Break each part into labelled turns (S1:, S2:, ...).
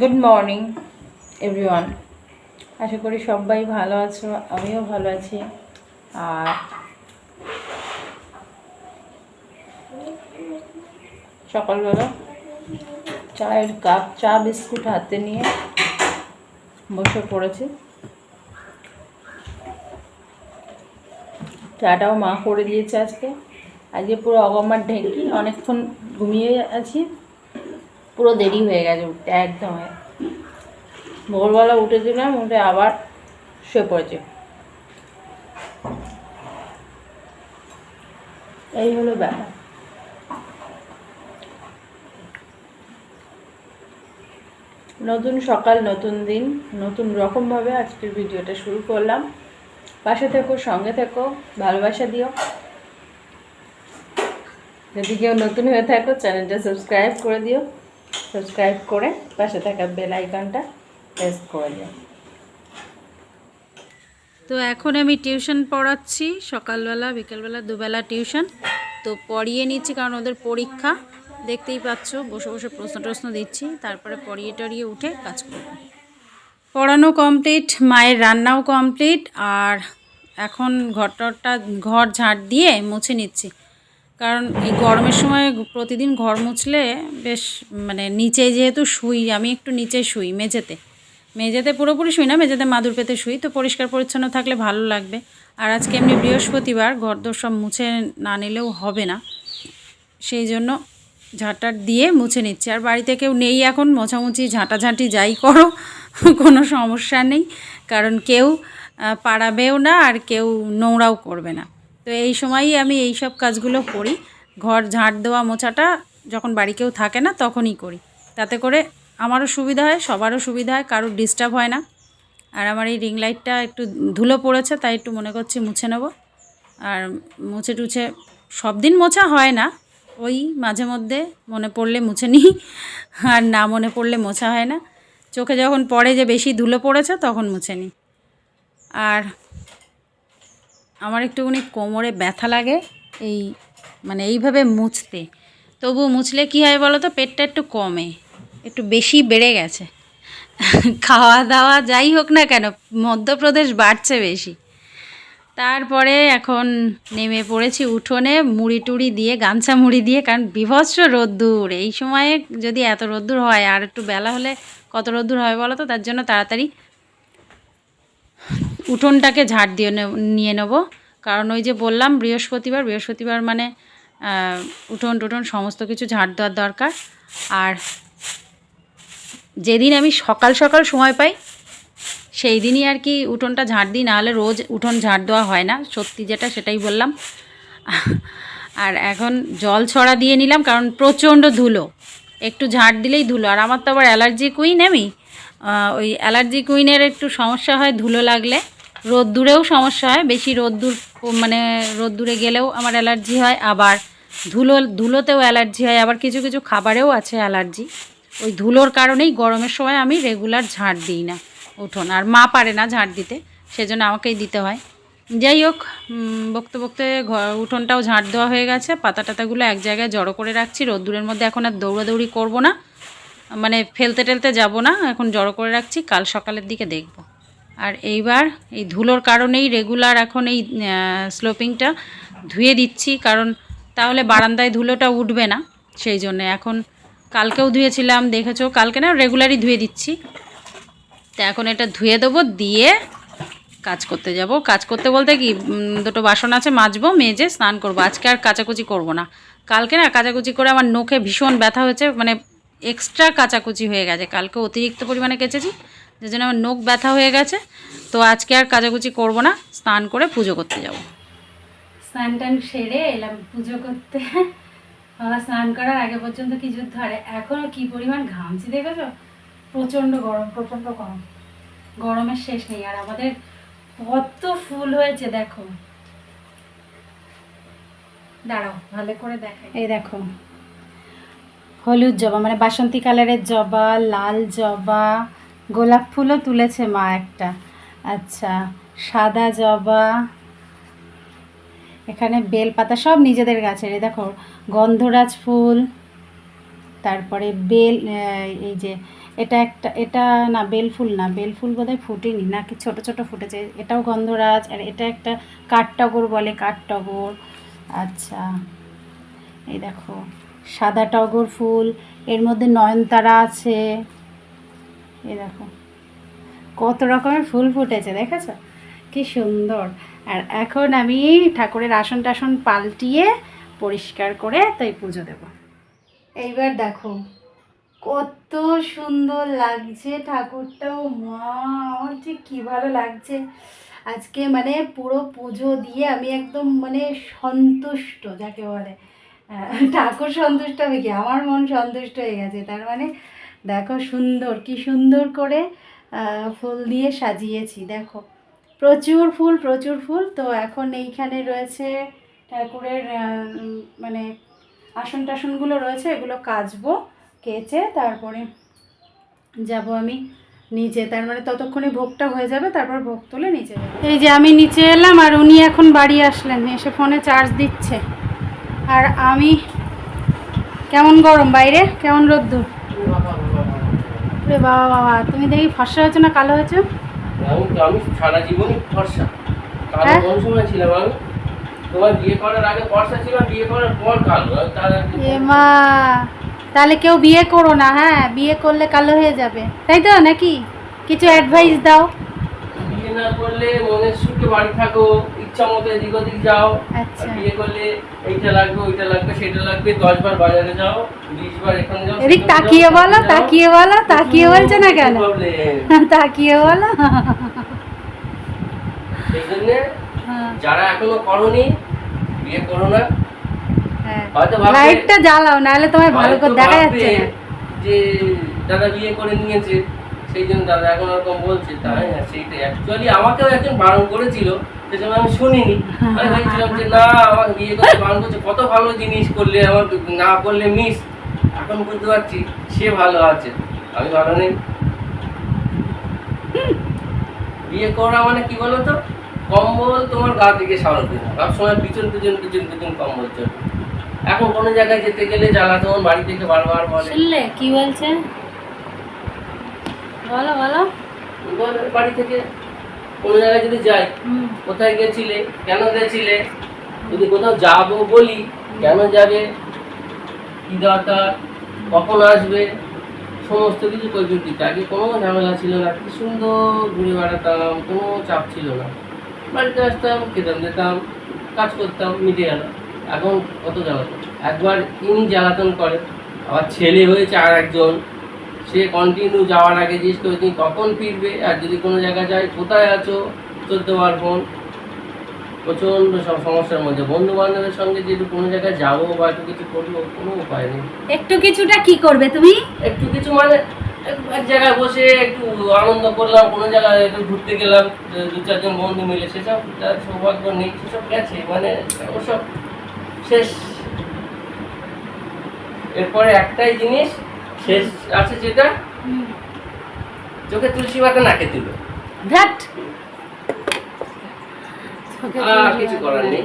S1: Good morning everyone আশা করি সবাই ভালো আছো, আমিও ভালো আছি। আর সকালবেলা চায়ের কাপ, চা বিস্কুট হাতে নিয়ে বসে পড়েছি। চাটাও মা করে দিয়েছে আজকে। আজকে পুরো অগমার ঢেঁকি অনেকক্ষণ ঘুমিয়ে আছি। পুরো দেরি হয়ে গেছে উঠতে, একদম। ভোরবেলা উঠেছিলাম, উঠে আবার শুয়ে পড়েছে। এই হলো ব্যাপার। নতুন সকাল, নতুন দিন, নতুন রকমভাবে আজকের ভিডিওটা শুরু করলাম। পাশে থেকো, সঙ্গে থেকো, ভালোবাসা দিও। যদি কেউ নতুন হয়ে থাকো, চ্যানেলটা সাবস্ক্রাইব করে দিও। সাবস্ক্রাইব করে পাশে থাকা বেল আইকনটা প্রেস করে দিও। তো এখন আমি টিউশন পড়াচ্ছি, সকালবেলা, বিকেলবেলা, দুবেলা টিউশন। তো পড়িয়ে নিচ্ছি কারণ ওদের পরীক্ষা। দেখতেই পাচ্ছ, বসে বসে প্রশ্ন টশ্ন দিচ্ছি, তারপরে পড়িয়ে টড়িয়ে উঠে কাজ করব। পড়ানো কমপ্লিট মায়ের রান্নাও কমপ্লিট আর এখন ঘরটরটা ঘর ঝাঁট দিয়ে মুছে নিচ্ছি। কারণ এই গরমের সময় প্রতিদিন ঘর মুছলে বেশ মানে নিচে যেহেতু শুই, আমি একটু নিচে শুই মেঝেতে। মেঝেতে পুরোপুরি শুই না, মেঝেতে মাদুর পেতে শুই, তো পরিষ্কার পরিচ্ছন্ন থাকলে ভালো লাগবে। আর আজকে এমনি বৃহস্পতিবার ঘরদোর সব মুছে না নিলেও হবে না। সেই জন্য ঝাঁটার দিয়ে মুছে নিচ্ছি। আর বাড়িতে কেউ নেই এখন, মোছামুছি, ঝাঁটাঝাঁটি যাই করো, কোনো সমস্যা নেই। কারণ কেউ পাড়াবেও না আর কেউ নোংরাও করবে না। তো এই সময়ই আমি এই সব কাজগুলো করি। ঘর ঝাঁট দেওয়া, মোছাটা যখন বাড়ি কেউ থাকে না তখনই করি। তাতে করে আমারও সুবিধা হয়, সবারও সুবিধা হয়, কারোর ডিস্টার্ব হয় না। আর আমার এই রিং লাইটটা একটু ধুলো পড়েছে, তাই একটু মনে করছি মুছে নেব। আর মুছে টুছে সব দিন মোছা হয় না ওই মাঝে মধ্যে মনে পড়লে মুছে নিই, আর না মনে পড়লে মোছা হয় না। চোখে যখন পড়ে যে বেশি ধুলো পড়েছে, তখন মুছে নিই। আর আমার একটুখানি কোমরে ব্যথা লাগে, এই মানে এইভাবে মুছতে। তবু মুছলে কী হয় বলো তো পেটটা একটু কমে, একটু বেশি বেড়ে গেছে। খাওয়া দাওয়া যাই হোক না কেন, মধ্যপ্রদেশ বাড়ছে বেশি। তারপরে এখন নেমে পড়েছি উঠোনে, মুড়ি টুড়ি দিয়ে, গামছা মুড়ি দিয়ে, কারণ বিভৎস রোদ্দুর। এই সময়ে যদি এত রোদ্দুর হয়, আর একটু বেলা হলে কত রোদ্দুর হয় বলো তো? তার জন্য তাড়াতাড়ি উঠোনটাকে ঝাড় দিয়ে নিয়ে নেব। কারণ ওই যে বললাম, বৃহস্পতিবার বৃহস্পতিবার মানে উঠোন টুঠোন সমস্ত কিছু ঝাড় দেওয়ার দরকার। আর যেদিন আমি সকাল সকাল সময় পাই সেই দিনই আর কি উঠোনটা ঝাড় দিই, নাহলে রোজ উঠোন ঝাড় দেওয়া হয় না। সত্যি যেটা সেটাই বললাম। আর এখন জল ছড়া দিয়ে নিলাম, কারণ প্রচণ্ড ধুলো। একটু ঝাড় দিলেই ধুলো। আর আমার তো আবার অ্যালার্জি কুইন, আমি। ওই অ্যালার্জি কুইনের একটু সমস্যা হয় ধুলো লাগলে। রোদ্দুরেও সমস্যা হয়, বেশি রোদ্দুর মানে রোদ্দুরে গেলেও আমার অ্যালার্জি হয়। আবার ধুলো, ধুলোতেও অ্যালার্জি হয়। আবার কিছু কিছু খাবারেও আছে অ্যালার্জি। ওই ধুলোর কারণেই গরমের সময় আমি রেগুলার ঝাড় দিই না। উঠোন। আর মা পারে না ঝাড় দিতে, সেজন্য আমাকেই দিতে হয়। যাই হোক বকতে বকতে উঠোনটাও ঝাঁট দেওয়া হয়ে গেছে। পাতা টাতাগুলো এক জায়গায় জড়ো করে রাখছি। রোদ্দুরের মধ্যে এখন আর দৌড়াদৌড়ি করব না। মানে ফেলতে টেলতে যাব না, এখন জড়ো করে রাখছি। কাল সকালের দিকে দেখব। আর এইবার এই ধুলোর কারণেই রেগুলার এখন এই স্লোপিংটা ধুয়ে দিচ্ছি। কারণ তাহলে বারান্দায় ধুলোটা উঠবে না, সেই জন্যে। এখন কালকেও ধুয়েছিলাম, দেখেছ? কালকে না রেগুলারই ধুয়ে দিচ্ছি। তো এখন এটা ধুয়ে দেবো, দিয়ে কাজ করতে যাব। কাজ করতে বলতে কি দুটো বাসন আছে, মাজবো, মেজে স্নান করব। আজকে আর কাচাকুচি করব না। কালকে না কাচাকুচি করে আমার নখে ভীষণ ব্যথা হয়েছে মানে এক্সট্রা কাচাকুচি হয়ে গেছে। কালকে অতিরিক্ত পরিমাণে কেচেছি, যে জন্য আমার নখ ব্যথা হয়ে গেছে। তো আজকে আর কাচাকুচি করব না, স্নান করে পুজো করতে যাব। স্নান টান সেরে এলাম পুজো করতে। বাবা স্নান করার আগে পর্যন্ত কি যুদ্ধ, আর এখনও কি পরিমাণ ঘামছি দেখেছ? প্রচণ্ড গরম প্রচণ্ড গরম। গরমের শেষ নেই, আর আমাদের কত ফুল হয়েছে, দেখো। দাঁড়াও, ভালো করে দেখো এই দেখো, হলুদ জবা মানে বাসন্তী কালারের জবা, লাল জবা, গোলাপ ফুলও তুলেছে মা একটা। আচ্ছা সাদা জবা, এখানে বেল পাতা সব নিজেদের গাছের দেখো, গন্ধরাজ ফুল, তারপরে বেল এই যে এটা একটা, এটা না, বেল ফুল না, বেল ফুল বোধহয় ফুটেনি, নাকি ছোট ছোট ফুটেছে, এটাও গন্ধরাজ, আর এটা একটা কাঠটগর বলে কাঠটগর আচ্ছা এই দেখো, সাদা টগর ফুল, এর মধ্যে নয়নতারা আছে, এই দেখো, কত রকমের ফুল ফুটেছে, দেখেছ? কি সুন্দর। আর এখন আমি ঠাকুরের আসন টাসন পাল্টিয়ে পরিষ্কার করে তাই পুজো দেব। এইবার দেখো কত সুন্দর লাগছে ঠাকুরটাও, মা, আমার কী ভালো লাগছে। আজকে মানে পুরো পুজো দিয়ে আমি একদম মানে সন্তুষ্ট, যাকে বলে। ঠাকুর সন্তুষ্ট হবে কি? আমার মন সন্তুষ্ট হয়ে গেছে। তার মানে দেখো সুন্দর, কি সুন্দর করে ফুল দিয়ে সাজিয়েছি, দেখো। প্রচুর ফুল প্রচুর ফুল। তো এখন এইখানে রয়েছে ঠাকুরের মানে আসন টাসনগুলো রয়েছে, এগুলো কাচবো। কেচে তারপরে যাব আমি নিচে। তার মানে ততক্ষণে ভোগটা হয়ে যাবে তারপর ভোগ তুলে নিচে যাব। এই যে আমি নিচে এলাম আর উনি এখন বাড়ি আসলেন এসে ফোনে চার্জ দিচ্ছে। আর আমি কেমন গরম বাইরে? কেমন রোদ্দুর? রে বাবা বাবা তুমি দেখি ফর্সা হয়েছো না কালো হয়েছো?
S2: আমি সারা জীবনই ফর্সা। কালো
S1: হ্যাঁ?
S2: কোন সময় ছিলাম আমি? তোমার বিয়ে করার আগে ফর্সা ছিলাম বিয়ে করার পর কালো। তার
S1: মা তাহলে কেউ বিয়ে করো না হ্যাঁ? বিয়ে করলে কালো হয়ে যাবে। তাই তো নাকি? কিছু অ্যাডভাইস দাও।
S2: বিয়ে না করলে মনের সুখে বাড়ি থাকো ইচ্ছা মতো এদিক ওদিক যাও।
S1: আচ্ছা।
S2: বিয়ে করলে এইটা লাগবে ওইটা লাগবে সেটা লাগবে দশ বার বাজারে যাও বিশ বার এখানে যাও
S1: এদিক তাকিয়ে বলো তাকিয়ে বলো তাকিয়ে বলছো না কেন। তাকিয়ে বলো।
S2: সেই জন্যে
S1: হ্যাঁ,
S2: যারা এখনও করনি বিয়ে করো না।
S1: লাইটটা জ্বালাও নাহলে ভালো করে দেখা যাচ্ছে না।
S2: যে দাদা বিয়ে করে নিয়েছে সেই জন্য দাদা এখন ওরকম বলছে তাই না? অ্যাকচুয়ালি আমাকেও একজন বারণ করেছিল আমি শুনিনি। আমি ভাবছিলাম যে না আমাকে বিয়ে করতে বারণ করছে কত ভালো জিনিস করলে আমার না করলে মিস এখন বুঝতে পারছি সে ভালো আছে। আমি ভালো নেই। বিয়ে করা মানে কি বলো তো? কম্বল তোমার গা থেকে সরাবে না সবসময় পিছন পিছন পিছন পিছন কম্বল চলবে এখন কোনো জায়গায় যেতে গেলে জ্বালাতন বাড়ি থেকে বারবার বলে।
S1: শুনলে? কি বলছে? বলো বলো।
S2: বাড়ি থেকে কোনো জায়গায় যদি যাই কোথায় গেছিলে? কেন গেছিলে? যদি কোথাও যাব বলি কেন যাবে? কি দরকার? কখন আসবে? সমস্ত কিছু কৈফিয়ত দিতে আগে কোনো ঝামেলা ছিল না। কি সুন্দর ঘুরে বেড়াতাম কোনো চাপ ছিল না। বাড়িতে আসতাম খেতাম দিতাম কাজ করতাম মিটে গেল এখন কত জ্বালাতন? একবার ইনি জ্বালাতন করে। আবার ছেলে হয়েছে আর একজন। সে কন্টিনিউ যাওয়ার আগে জিজ্ঞেস করে তুমি কখন ফিরবে? আর যদি কোনো জায়গায় যায় কোথায় আছো? পার ফোন। প্রচণ্ড সব সমস্যার মধ্যে। বন্ধু বান্ধবের সঙ্গে যেহেতু কোনো জায়গায় যাব বা একটু কিছু করব কোনো উপায় নেই।
S1: একটু কিছুটা কি করবে তুমি?
S2: একটু কিছু মানে এক- জায়গায় বসে একটু আনন্দ করলাম কোনো জায়গায় একটু ঘুরতে গেলাম দু- দু চারজন বন্ধু মিলে। সেসব তার সৌভাগ্য নেই। সেসব গেছে। মানে ওসব শেষ। এরপরে একটাই জিনিস শেষ আছে যেটা? চোখে তুলসী পাতা নাকে তুলো
S1: ধ্যাট
S2: কিছু করার নেই।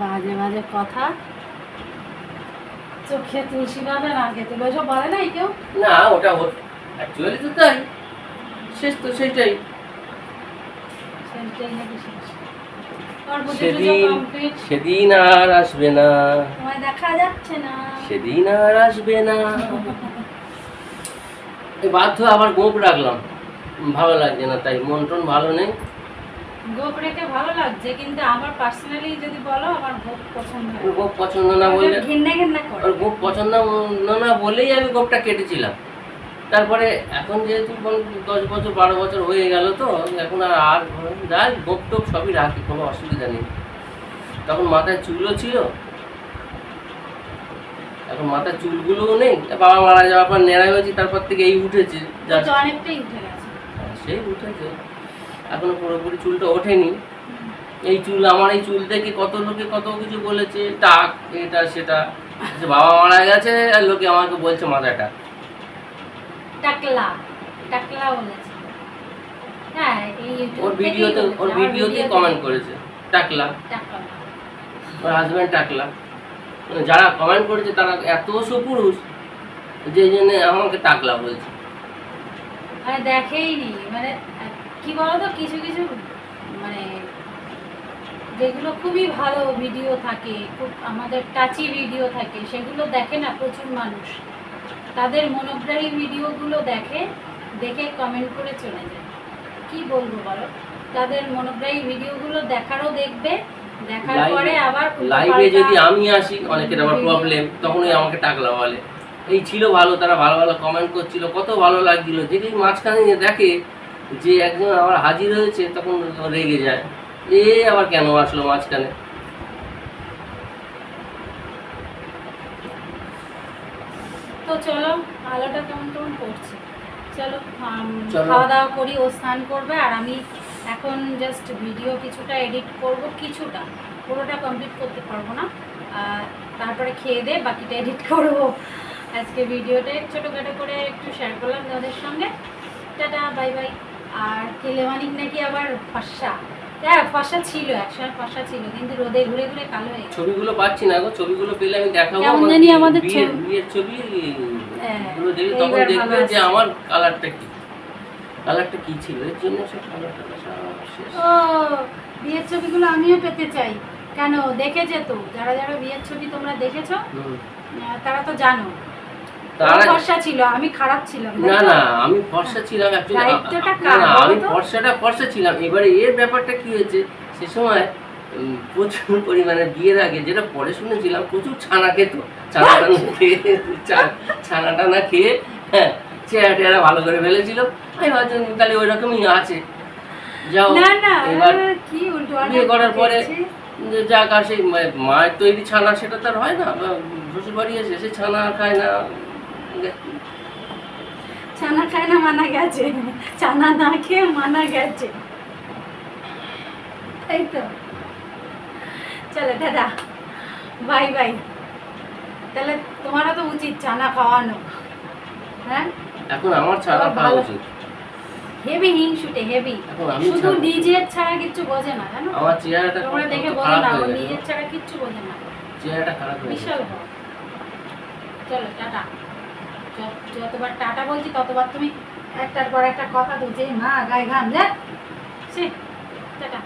S1: বাজে বাজে কথা। চোখে তুলসী বাঁধা না খেতে ওসব বলে নাই কেউ?
S2: না ওটা অ্যাকচুয়ালি তো তাই। শেষ তো সেটাই
S1: সেটাই নাকি শেষ।
S2: সেদিন সেদিন আর আসবে না।
S1: দেখা যাচ্ছে না।
S2: সেদিন আর আসবে না। বাধ্য আবার গোপ রাখলাম। ভালো লাগছে না তাই মন টন ভালো নেই।
S1: গোপ রেখে ভালো লাগছে কিন্তু আমার পার্সোনালি যদি বলো আমার গোপ পছন্দ
S2: ওর গোপ পছন্দ না বললে
S1: ঘিন্না ঘিন্না করে।
S2: গোপ পছন্দ না না বলেই আমি গোপটা কেটেছিলাম। তারপরে এখন যেহেতু কোন- দশ বছর বারো বছর হয়ে গেল তো এখন আর আর যাই গোপ টোপ সবই রাখি কোনো অসুবিধা নেই। তখন মাথায় চুলও ছিল। এখন মাথার চুলগুলোও নেই। বাবা মারা যাওয়ার পর নেড়া হয়েছি তারপর থেকে এই উঠেছে। যা
S1: অনেকটাই উঠে গেছে।
S2: সেই উঠেছে। এখনও পুরোপুরি চুলটা ওঠেনি। এই চুল আমার এই চুল দেখে কত লোকে কত কিছু বলেছে টাক এটা সেটা। বাবা মারা গেছে আর লোকে আমাকে বলছে মাথাটা
S1: টাকলা টাকলা বলেছে হ্যাঁ এই
S2: ওর ভিডিওতে ওর ভিডিওতে কমেন্ট করেছে টাকলা।
S1: টাকা
S2: ওর হাজব্যান্ড টাকলা। মানে যারা কমেন্ট করেছে তারা এত সুপুরুষ যে জন্য আমাকে টাকলা বলছে।
S1: মানে দেখেই নি মানে কি বলতো কিছু কিছু মানে যেগুলো খুবই ভালো ভিডিও থাকে খুব আমাদের টাচি ভিডিও থাকে সেগুলো দেখে না প্রচুর মানুষ। তাদের মনোগ্রাহী ভিডিওগুলো দেখে দেখে কমেন্ট করে চলে যায়। কি বলব বলো? তাদের মনোগ্রাহী ভিডিওগুলো দেখারও দেখবে দেখার পরে আবার
S2: লাইভে যদি আমি আসি অনেকের আবার প্রবলেম তখনই আমাকে টাকলা বলে। এই ছিল ভালো তারা ভালো ভালো কমেন্ট করছিল কত ভালো লাগছিল। যেদিন মাঝখানে দেখে যে একজন আবার হাজির হয়েছে তখন রেগে যায়। এ আবার কেন আসলো মাঝখানে?
S1: তো চলো আলোটা কেমন কেমন করছে চলো খাওয়া দাওয়া করি ও স্নান করবে আর আমি এখন জাস্ট ভিডিও কিছুটা এডিট করব কিছুটা। পুরোটা কমপ্লিট করতে পারব না। আর তারপরে খেয়ে দে বাকিটা এডিট করব। আজকে ভিডিওটা ছোটোখাটো করে একটু শেয়ার করলাম তোমাদের সঙ্গে। টাটা বাই বাই আর কেলেমানিক নাকি আবার ফর্সা? হ্যাঁ ফর্সা ছিল একসময় ফর্সা ছিল কিন্তু রোদে ঘুরে ঘুরে কালো হয়ে
S2: ছবিগুলো পাচ্ছি না গো ছবিগুলো পেলে আমি দেখাবো
S1: কেমন জানি আমাদের
S2: বিয়ের
S1: ছবি- হ্যাঁ,
S2: গুলো তখন দেখবে যে আমার কালারটা কি। কালারটা কি ছিল? এর জন্য সব কালারটা
S1: ও বিয়ের ছবিগুলো আমিও পেতে চাই। কেন? দেখেছে তো। যারা যারা বিয়ের ছবি তোমরা দেখেছ। তারা তো জানো।
S2: তারা
S1: ফর্সা ছিল আমি খারাপ ছিলাম
S2: না না আমি ফর্সা ছিলাম না,
S1: কার
S2: না,
S1: বলো
S2: আমি ফর্সাটা ফর্সা ছিলাম। এবারে এর ব্যাপারটা কি হয়েছে? সে সময় প্রচুর পরিমাণে বিয়ের আগে যেটা পরে শুনেছিলাম প্রচুর ছানা খেত। ছানা টানা খেয়ে চা- ছানা টানা খেয়ে হ্যাঁ চেহারা টেহারা ভালো করে ফেলেছিল। আমি ভাবছিলাম তাহলে ওই রকমই আছে। যাও এবার বিয়ে করার পরে যে যাক আর সেই মায়ের তৈরি ছানা সেটা তার হয় না শ্বশুর বাড়ি এসে সে ছানা খায় না।
S1: ছানা খায় না মানা গেছে। ছানা না খেয়ে মানা গেছে। তাই তো। চলো দাদা। Bye bye. তাহলে তোমারও তো উচিত ছানা খাওয়ানো। হ্যাঁ?
S2: এখন আমার ছানা খাওয়া উচিত।
S1: হেভি হিংসুটে হেভি। শুধু নিজের ছাড়া কিচ্ছু বোঝে না জানো?
S2: আমার চেহারাটা
S1: তোমরা দেখে বোঝো
S2: খারাপ
S1: না ও
S2: গেছে।
S1: নিজের ছাড়া কিচ্ছু বোঝে না।
S2: চেহারাটা খারাপ হয়ে
S1: বিশাল চলো টাটা। যতবার টাটা বলছি, ততবার তুমি একটার পর একটা কথা তুলছে মা, গায়ে ঘাম যা সে টাটা।